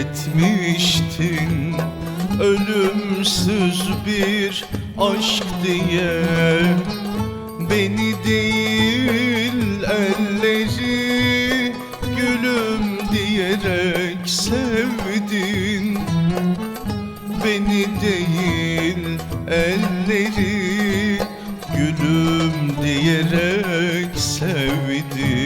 etmiştin. Ölümsüz bir aşk diye Beni değil elleri Gülüm diyerek sevdin. Beni değil elleri Gülüm diyerek sevdin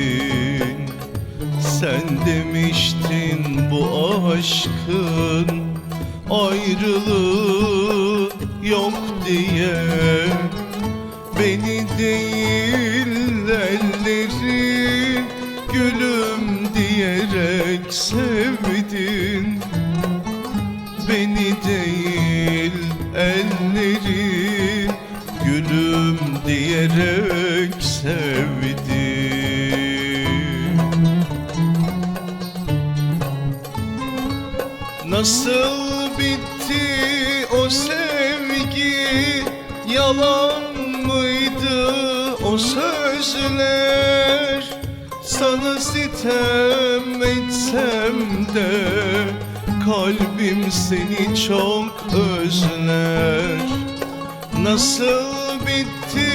Sen demiştin bu aşkın ayrılığı yok diye. Beni değil elleri gülüm diyerek sevdin. Beni değil elleri gülüm diyerek sevdin Nasıl bitti o sevgi? Yalan mıydı o sözler? Sana sitem etsem de Kalbim seni çok özler. Nasıl bitti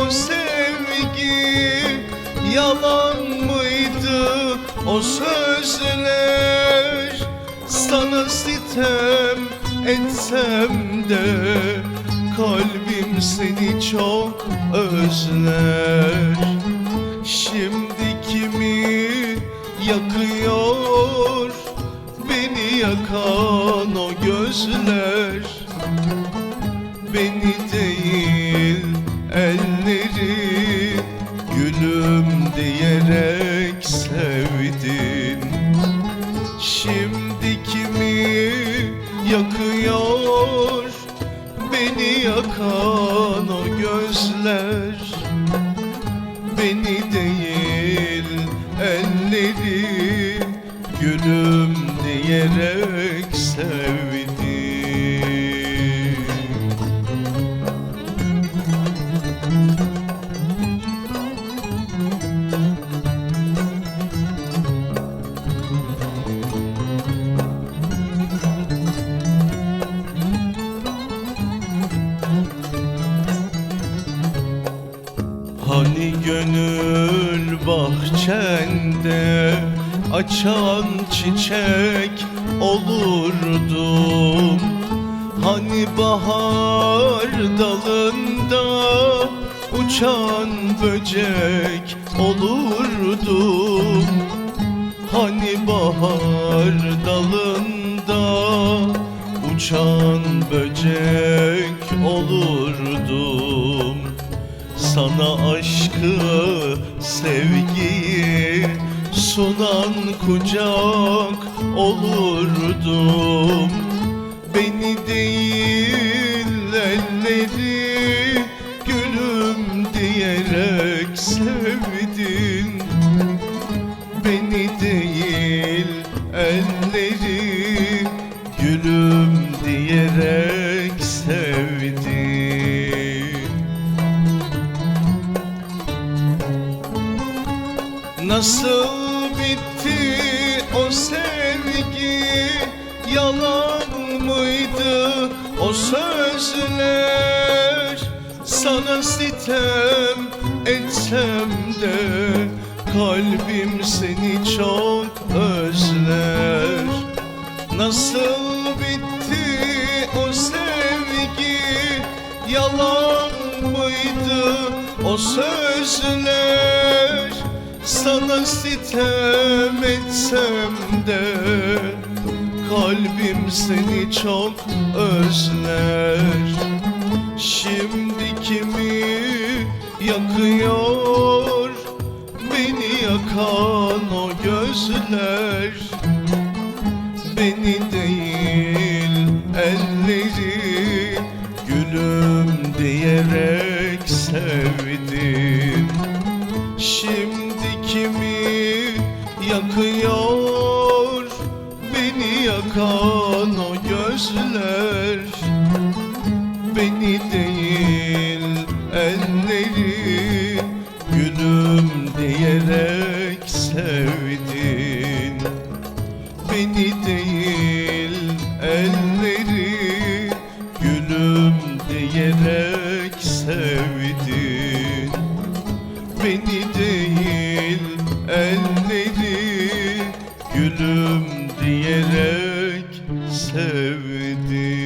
o sevgi? Yalan mıydı o sözler Sana sitem etsem de Kalbim seni çok özler. Şimdi kimi yakıyor? Beni yakan o gözler. Beni değil yakıyor Beni yakan o gözler. Beni değil elleri Gülüm diyerek sevdin gönül bahçende açan çiçek olurdum Hani bahar dalında uçan böcek olurdum Hani bahar dalında uçan böcek olurdum sana aşkı, sevgiyi sunan kucak olurdum. Beni değil elleri gülüm diyerek sevdin. Beni değil elleri gülüm diyerek Nasıl bitti o sevgi? Yalan mıydı o sözler? Sana sitem etsem de Kalbim seni çok özler. Nasıl bitti o sevgi? Yalan mıydı o sözler sitem etsem de Kalbim seni çok özler. Şimdi kimi yakıyor Beni yakan o gözler Yakıyor beni yakan o gözler. Beni değil elleri Gülüm diyerek sevdin. Beni değil elleri Gülüm diyerek sevdin. Beni değil sevdim